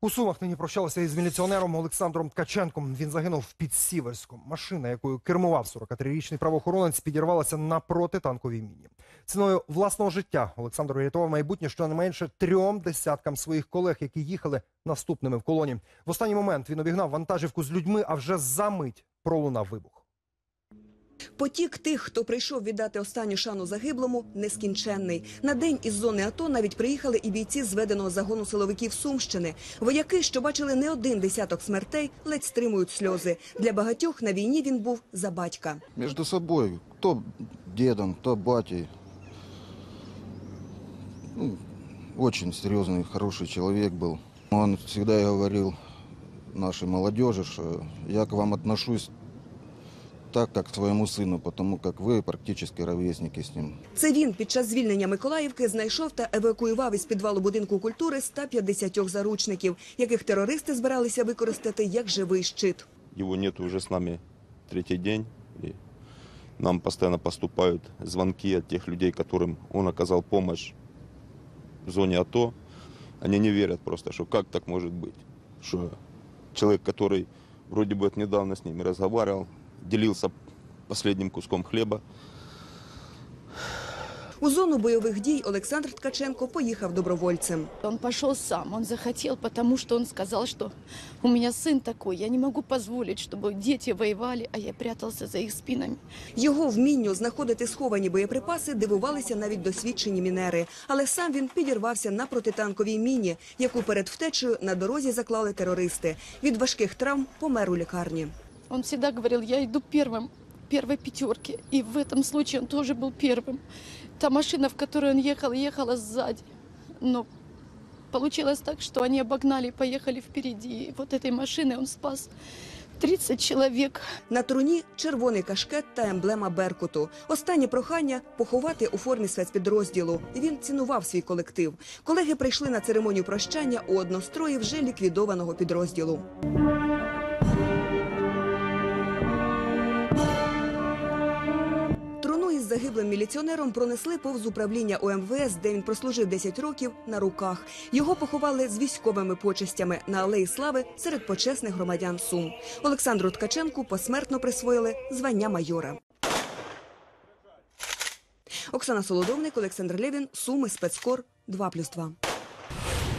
У Сумах нині прощалися із міліціонером Олександром Ткаченком. Він загинув під Сіверськом. Машина, якою кермував 43-річний правоохоронець, підірвалася на протитанковій міні. Ціною власного життя Олександр врятував майбутнє щонайменше трьом десяткам своїх колег, які їхали наступними в колоні. В останній момент він обігнав вантажівку з людьми, а вже за мить пролунав вибух. Потік тих, хто прийшов віддати останню шану загиблому, нескінченний. На день із зони АТО навіть приїхали і бійці зведеного загону силовиків Сумщини. Вояки, що бачили не один десяток смертей, ледь стримують сльози. Для багатьох на війні він був за батька. Между собой, кто дедом, кто батей. Ну, очень серьезный, хороший человек был. Он всегда и говорил нашей молодежи, что я к вам отношусь так, как к своему сыну, потому как вы практически ровесники с ним. Це він під час звільнення Миколаївки знайшов та евакуював із підвалу будинку культури 150 заручників, яких терористи збиралися використати як живий щит. Его нет уже с нами третий день. И нам постоянно поступают звонки от тех людей, которым он оказал помощь в зоне АТО. Они не верят просто, что как так может быть. Что человек, который вроде бы вот недавно с ними разговаривал, делился последним куском хлеба, У зону бойових дій Олександр Ткаченко поїхав добровольцем. Он пошел сам, он захотел, потому что он сказал, что у меня сын такой, я не могу позволить, чтобы дети воевали, а я прятался за их спинами. Його вмінню знаходити сховані боєприпаси дивувалися навіть досвідчені мінери. Але сам він підірвався на протитанковій міні, яку перед втечею на дорозі заклали терористи. Від важких травм помер у лікарні. Он всегда говорил, я иду первым, первой пятерки, и в этом случае он тоже был первым. Та машина, в которой он ехал, ехала сзади, но получилось так, что они обогнали и поехали впереди. И вот этой машиной он спас 30 человек. На труні червоний кашкет та емблема Беркуту. Останнє прохання поховати у формі спецпідрозділу. Він цінував свій колектив. Колеги прийшли на церемонію прощання у однострої вже ліквідованого підрозділу. Загиблим міліціонером пронесли повз управління ОМВС, де він прослужив 10 років на руках. Його поховали з військовими почестями на алеї слави серед почесних громадян Сум. Олександру Ткаченку посмертно присвоїли звання майора. Оксана Солодовник, Олександр Левін, Суми, спецкор 2+,2.